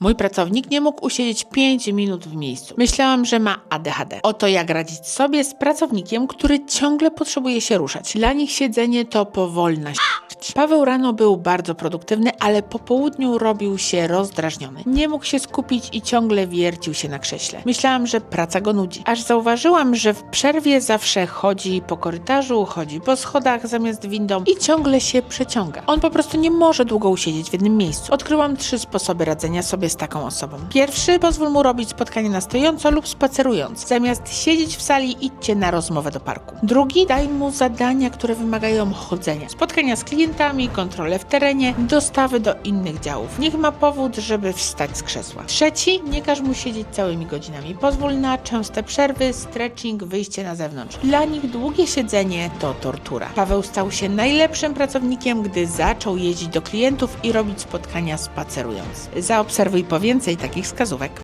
Mój pracownik nie mógł usiedzieć 5 minut w miejscu. Myślałam, że ma ADHD. Oto jak radzić sobie z pracownikiem, który ciągle potrzebuje się ruszać. Dla nich siedzenie to powolna Paweł rano był bardzo produktywny, ale po południu robił się rozdrażniony. Nie mógł się skupić i ciągle wiercił się na krześle. Myślałam, że praca go nudzi. Aż zauważyłam, że w przerwie zawsze chodzi po korytarzu, chodzi po schodach zamiast windą i ciągle się przeciąga. On po prostu nie może długo usiedzieć w jednym miejscu. Odkryłam trzy sposoby radzenia sobie z taką osobą. Pierwszy, pozwól mu robić spotkanie na stojąco lub spacerując. Zamiast siedzieć w sali, idźcie na rozmowę do parku. Drugi, daj mu zadania, które wymagają chodzenia. Spotkania z klientami, kontrole w terenie, dostawy do innych działów. Niech ma powód, żeby wstać z krzesła. Trzeci, nie każ mu siedzieć całymi godzinami. Pozwól na częste przerwy, stretching, wyjście na zewnątrz. Dla nich długie siedzenie to tortura. Paweł stał się najlepszym pracownikiem, gdy zaczął jeździć do klientów i robić spotkania spacerując. Zaobserwuj po więcej takich wskazówek.